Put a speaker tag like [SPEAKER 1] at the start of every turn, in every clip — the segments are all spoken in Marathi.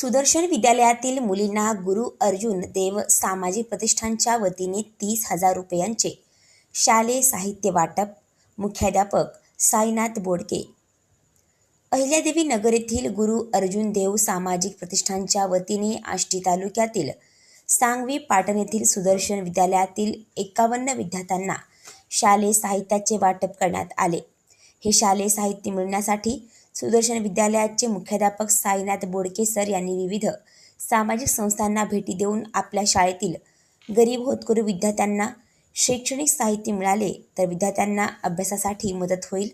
[SPEAKER 1] सुदर्शन विद्यालयातील मुलींना गुरु अर्जुन देव सामाजिक प्रतिष्ठानच्या वतीने तीस हजार रुपयांचे. शालेय साहित्य वाटप. मुख्याध्यापक साईनाथ बोडके. अहिल्यादेवी नगर येथील गुरु अर्जुन देव सामाजिक प्रतिष्ठानच्या वतीने आष्टी तालुक्यातील सांगवी पाटण येथील सुदर्शन विद्यालयातील एकावन्न विद्यार्थ्यांना शालेय साहित्याचे वाटप करण्यात आले. हे शालेय साहित्य मिळण्यासाठी सुदर्शन विद्यालयाचे मुख्याध्यापक साईनाथ बोडके सर यांनी विविध सामाजिक संस्थांना भेटी देऊन आपल्या शाळेतील गरीब होतकरू विद्यार्थ्यांना शैक्षणिक साहित्य मिळाले तर विद्यार्थ्यांना अभ्यासासाठी मदत होईल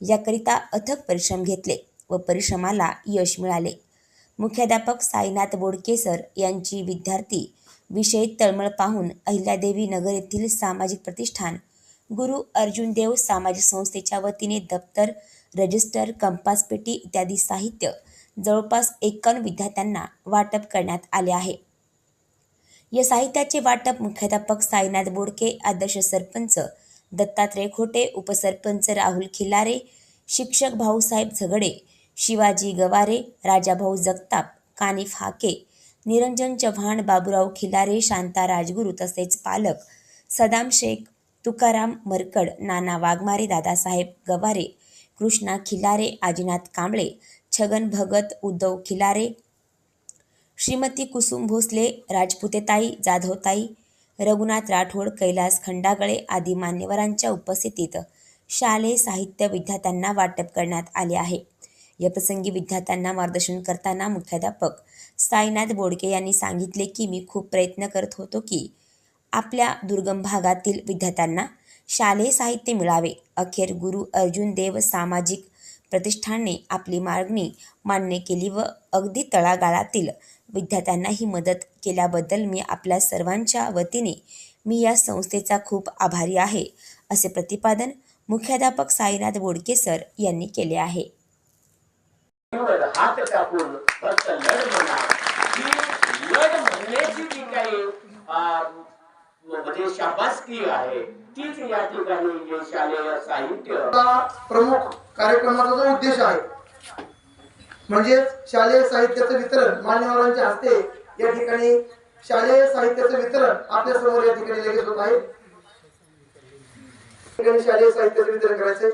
[SPEAKER 1] याकरिता अथक परिश्रम घेतले व परिश्रमाला यश मिळाले. मुख्याध्यापक साईनाथ बोडके सर यांची विद्यार्थी विषयी तळमळ पाहून अहिल्यादेवी नगर येथील सामाजिक प्रतिष्ठान गुरु अर्जुन देव सामाजिक संस्थेच्या वतीने दप्तर रजिस्टर कंपास पेटी इत्यादी साहित्य जवळपास एकावन्न विद्यार्थ्यांना वाटप करण्यात आले आहे. या साहित्याचे वाटप मुख्याध्यापक साईनाथ बोडके आदर्श सरपंच दत्तात्रय खोटे उपसरपंच राहुल खिलारे शिक्षक भाऊसाहेब झगडे शिवाजी गवारे राजाभाऊ जगताप कानिफ हाके निरंजन चव्हाण बाबूराव खिलारे शांता राजगुरू तसेच पालक सदाम शेख तुकाराम मरकड नाना वाघमारे दादासाहेब गवारे कृष्णा खिलारे आजीनाथ कांबळे छगन भगत उद्धव खिलारे श्रीमती कुसुम भोसले राजपुतेताई जाधवताई रघुनाथ राठोड कैलास खंडागळे आदी मान्यवरांच्या उपस्थितीत शालेय साहित्य विद्यार्थ्यांना वाटप करण्यात आले आहे. या प्रसंगी विद्यार्थ्यांना मार्गदर्शन करताना मुख्याध्यापक साईनाथ बोडके यांनी सांगितले की मी खूप प्रयत्न करत होतो की आपल्या दुर्गम भागातील विद्यार्थ्यांना शालेय साहित्य मिळावे. अखेर गुरु अर्जुन देव सामाजिक प्रतिष्ठानने आपली मागणी मान्य केली व अगदी तळागाळातील विद्यार्थ्यांना ही मदत केल्याबद्दल मी आपल्या सर्वांच्या वतीने मी या संस्थेचा खूप आभारी आहे असे प्रतिपादन मुख्याध्यापक साईनाथ बोडके सर यांनी केले आहे.
[SPEAKER 2] हात म्हणजे शाबासकी आहे. तीच या ठिकाणी हे शालेय साहित्य
[SPEAKER 3] प्रमुख कार्यक्रमाचा जो उद्देश आहे म्हणजे शालेय साहित्याचं वितरण मान्यवरांच्या हस्ते या ठिकाणी शालेय साहित्याचं वितरण आपल्यासमोर या ठिकाणी लगेच होत आहे. ठिकाणी शालेय साहित्याचं वितरण करायचंय.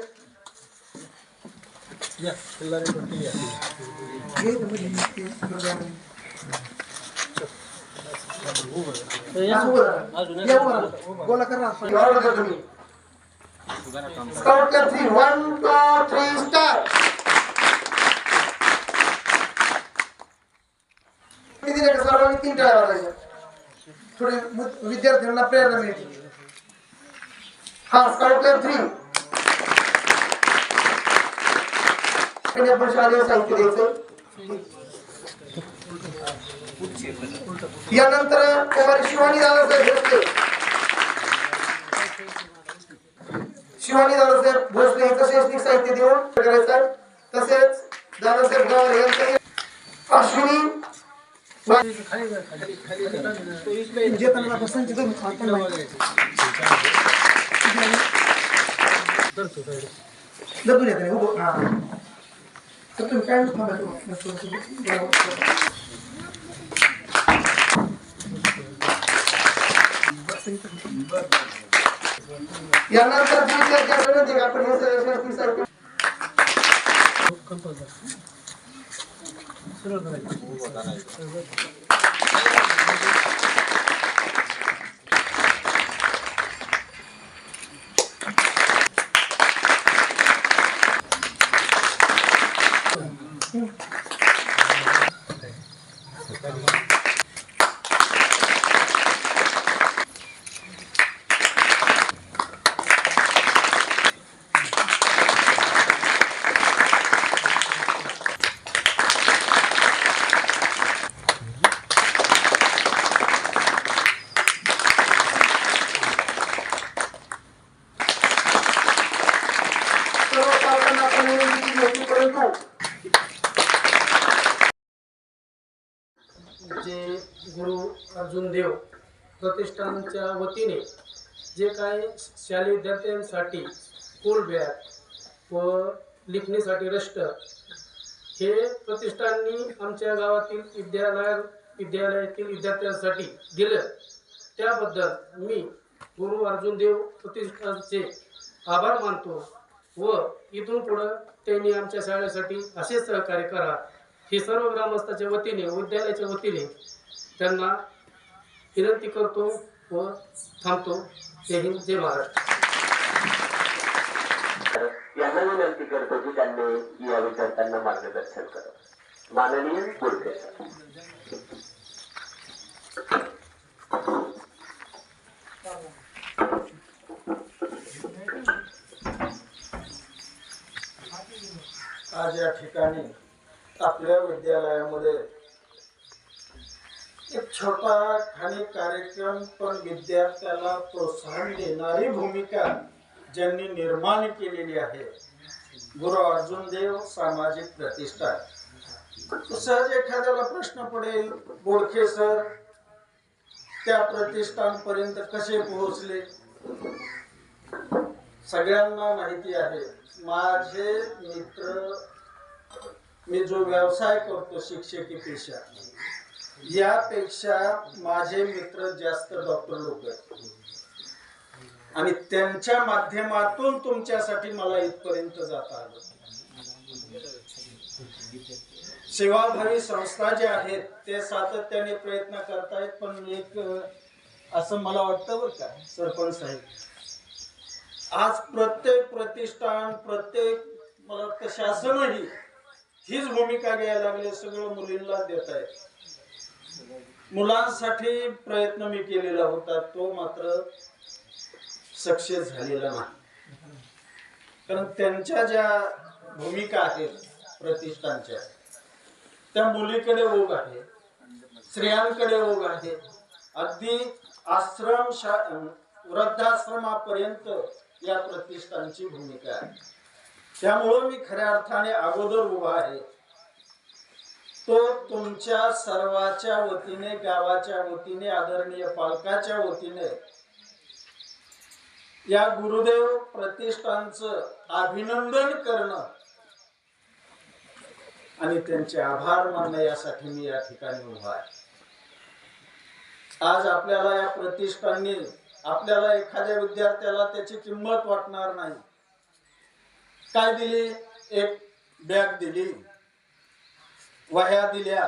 [SPEAKER 3] बोला किती दिले सर्वांनी तीन थोडे विद्यार्थ्यांना प्रेरणा मिळते हा स्काउट थ्री आपण शालेय साहित्य द्यायचं यानंतर कुमारी शिवानी दादासाहेब भोसले. शिवानी दादासाहेब भोसले यांचं शैक्षणिक साहित्य देऊन करायचं तसेच दादासाहेब गवार यांचं अश्विनी दबून येत नाही उभं हा तर तुम्ही काय यानंतर जी चर्चा करण्यात येईल आपण हे सगळे शैक्षणिक साहित्य सर्व पालकांना आपण विनंती केली होती परंतु
[SPEAKER 4] जे गुरु अर्जुन देव प्रतिष्ठानच्या वतीने जे काय शालेय विद्यार्थ्यांसाठी स्कूल बॅग व लिखणीसाठी रष्ट हे प्रतिष्ठाननी आमच्या गावातील विद्यालय विद्यालयातील विद्यार्थ्यांसाठी दिलं. त्याबद्दल मी गुरु अर्जुन देव प्रतिष्ठानचे आभार मानतो व इथून पुढं त्यांनी आमच्या शाळेसाठी असे सहकार्य करा. हे सर्व ग्रामस्थाच्या वतीने विद्यालयाच्या वतीने त्यांना विनंती करतो व थांबतो. जय हिंद जय महाराष्ट्र
[SPEAKER 2] यांना विनंती करतो की त्यांनी या विद्यार्थ्यांना मार्गदर्शन करावं माननीय सर
[SPEAKER 5] आज या ठिकाणी आपल्या विद्यालयामध्ये छोटा खाली कार्यक्रम पण विद्यार्थ्याला प्रोत्साहन देणारी भूमिका ज्यांनी निर्माण केलेली आहे. गुरु अर्जुन देव सामाजिक प्रतिष्ठान सहज एखाद्याला प्रश्न पडेल बोडखे सर त्या प्रतिष्ठानपर्यंत कसे पोहोचले? सगळ्यांना माहिती आहे. माझे मित्र मी जो व्यवसाय करतो शिक्षकी पेशा यापेक्षा माझे मित्र जास्त डॉक्टर लोक आहेत. आणि त्यांच्या माध्यमातून तुमच्यासाठी मला इथपर्यंत जाता आलं. सेवाभावी संस्था ज्या आहेत ते सातत्याने प्रयत्न करतायत पण एक असं मला वाटतं बरं का सरपंच साहेब. आज प्रत्येक प्रतिष्ठान प्रत्येक मला वाटतं शासनही हीच भूमिका घ्यायला लागले सगळं मुलींना देत आहेत मुलांसाठी प्रयत्न मी केलेला होता तो मात्र सक्सेस झालेला नाही. कारण त्यांच्या ज्या भूमिका आहेत प्रतिष्ठानच्या त्या मुलीकडे ओघ आहे स्त्रियांकडे ओघ आहे. अगदी आश्रम शा वृद्धाश्रमापर्यंत या प्रतिष्ठानची भूमिका आहे. त्यामुळं मी खऱ्या अर्थाने अगोदर उभा आहे. तो तुमच्या सर्वाच्या वतीने गावाच्या वतीने आदरणीय पालकाच्या वतीने या गुरुदेव प्रतिष्ठानचं अभिनंदन करणं आणि त्यांचे आभार मानणं यासाठी मी या ठिकाणी उभा आहे. आज आपल्याला या प्रतिष्ठांनी आपल्याला एखाद्या विद्यार्थ्याला त्याची किंमत वाटणार नाही. काय दिली? एक बॅग दिली. वह्या दिल्या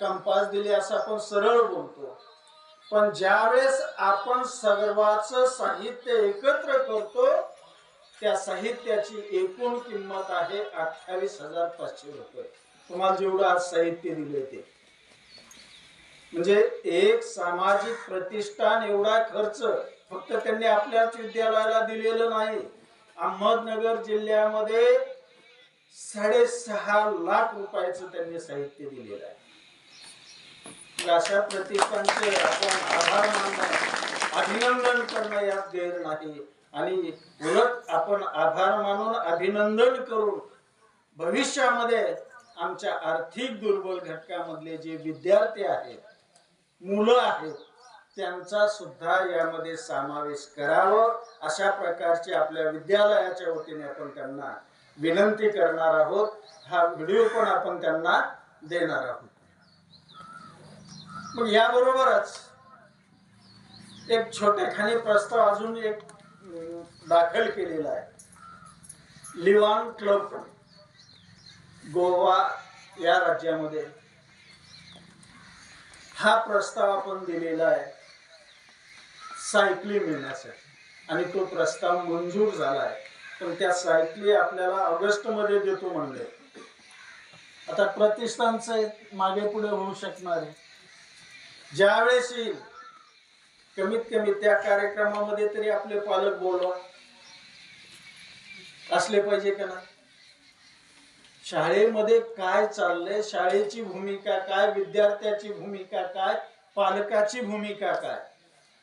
[SPEAKER 5] कंपास दिले असं आपण सरळ बोलतो. पण ज्यावेळेस आपण सर्वाच साहित्य एकत्र करतो त्या साहित्याची एकूण किंमत आहे अठ्ठावीस हजार पाचशे रुपये. तुम्हाला जेवढं आज साहित्य दिले ते. म्हणजे एक सामाजिक प्रतिष्ठान एवढा खर्च फक्त त्यांनी आपल्याच विद्यालयाला दिलेलं नाही. अहमदनगर जिल्ह्यामध्ये साडेसहा लाख रुपयाचं त्यांनी साहित्य दिलेलं आहे. अशा प्रतिष्ठानचे आपण आभार मानणं अभिनंदन करणं यात गैर नाही. आणि उलट आपण आभार मानून अभिनंदन करून भविष्यामध्ये आमच्या आर्थिक दुर्बल घटकामधले जे विद्यार्थी आहेत मुलं आहेत त्यांचा सुद्धा यामध्ये समावेश करावं अशा प्रकारची आपल्या विद्यालयाच्या वतीने आपण त्यांना विनंती करणार आहोत. हा व्हिडिओ पण आपण त्यांना देणार आहोत. मग याबरोबरच एक छोटेखानी प्रस्ताव अजून एक दाखल केलेला आहे. लिवान क्लब गोवा या राज्यामध्ये. हा प्रस्ताव आपण दिलेला आहे सायकली मिळण्यासाठी आणि तो प्रस्ताव मंजूर झाला आहे. पण त्या सायकली आपल्याला ऑगस्टमध्ये देतो म्हणले. आता प्रतिष्ठानचं मागे पुढे होऊ शकणार आहे. ज्यावेळेस येईल कमीत कमी त्या कार्यक्रमामध्ये तरी आपले पालक बोलवा. असले पाहिजे का नाही? शाळेमध्ये काय चाललंय? शाळेची भूमिका काय? विद्यार्थ्याची भूमिका काय? पालकाची भूमिका काय?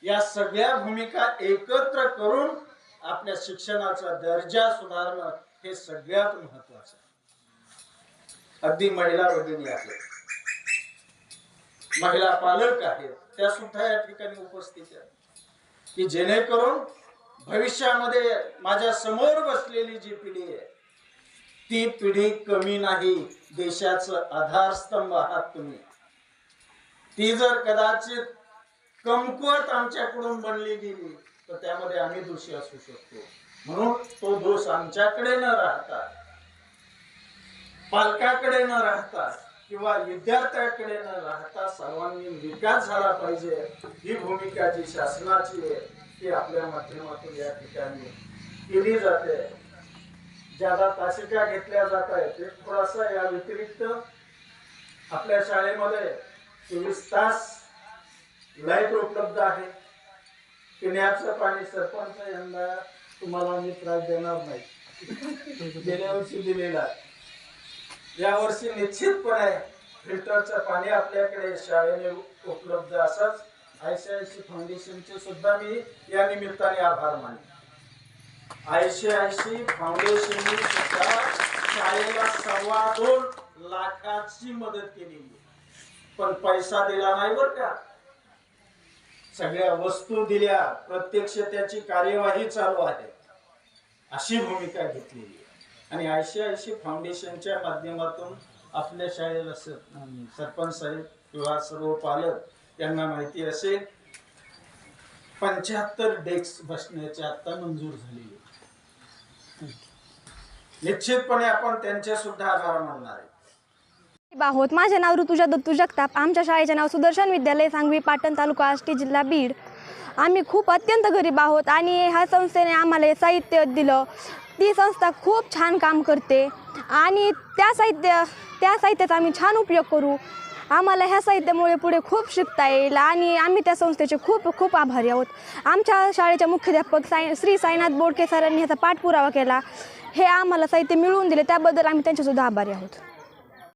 [SPEAKER 5] या सगळ्या भूमिका एकत्र करून आपल्या शिक्षणाचा दर्जा सुधारणं हे सगळ्यात महत्वाचं आहे. अगदी महिला भगिनी आहेत. महिला पालक आहेत. त्या सुद्धा या ठिकाणी उपस्थित आहेत. की जेणेकरून भविष्यामध्ये माझ्यासमोर बसलेली जी पिढी आहे ती पिढी कमी नाही. देशाचं आधारस्तंभ आहात तुम्ही. ती जर कदाचित कमकुवत आमच्याकडून बनली गेली तर त्यामध्ये आम्ही दोषी असू शकतो. म्हणून तो दोष आमच्याकडे न राहता पालकाकडे न राहता किंवा विद्यार्थ्याकडे न राहता सर्वांनी विकास झाला पाहिजे ही भूमिका जी शासनाची आहे ती आपल्या माध्यमातून या ठिकाणी केली जाते. ज्यादा तासिका घेतल्या जात आहेत ते थोडासा या व्यतिरिक्त आपल्या शाळेमध्ये चोवीस तास लाइट उपलब्ध आहे. पिण्याचं पाणी सरपंच यंदा तुम्हाला मी त्रास देणार नाही. गेल्या वर्षी दिलेला. आहे. यावर्षी निश्चितपणे फिल्टरचं पाणी आपल्याकडे शाळेने उपलब्ध असंच आयसीआयसी फाउंडेशनचे सुद्धा मी या निमित्ताने आभार मानतो. आयसीआयसी फाउंडेशनने सुद्धा शाळेला सव्वा दोन लाखाची मदत केली. पण पैसा दिला नाही बर का? सगळ्या वस्तू दिल्या प्रत्यक्ष त्याची कार्यवाही चालू आहे. अशी भूमिका घेतलेली आहे. आणि आयसीआयसी फाउंडेशनच्या माध्यमातून आपल्या शाळेला सर सरपंच साहेब किंवा सर्व पालक यांना माहिती असेल पंच्याहत्तर डेस्क बसण्याचे आता मंजूर झालेली आहे. निश्चितपणे आपण त्यांचे सुद्धा आभार मानणार आहे.
[SPEAKER 6] आहोत माझे नाव ऋतुजा दत्तू जगताप. आमच्या शाळेचे नाव सुदर्शन विद्यालय सांगवी पाटण तालुका आष्टी जिल्हा बीड. आम्ही खूप अत्यंत गरीब आहोत आणि ह्या संस्थेने आम्हाला साहित्य दिलं. ती संस्था खूप छान काम करते आणि त्या साहित्य त्या साहित्याचा आम्ही छान उपयोग करू. आम्हाला ह्या साहित्यामुळे पुढे खूप शिकता येईल आणि आम्ही त्या संस्थेचे खूप खूप आभारी आहोत. आमच्या शाळेच्या मुख्याध्यापक साई श्री साईनाथ बोडके सरांनी ह्याचा पाठपुरावा केला. हे आम्हाला साहित्य मिळवून दिले. त्याबद्दल आम्ही त्यांच्यासुद्धा आभारी आहोत.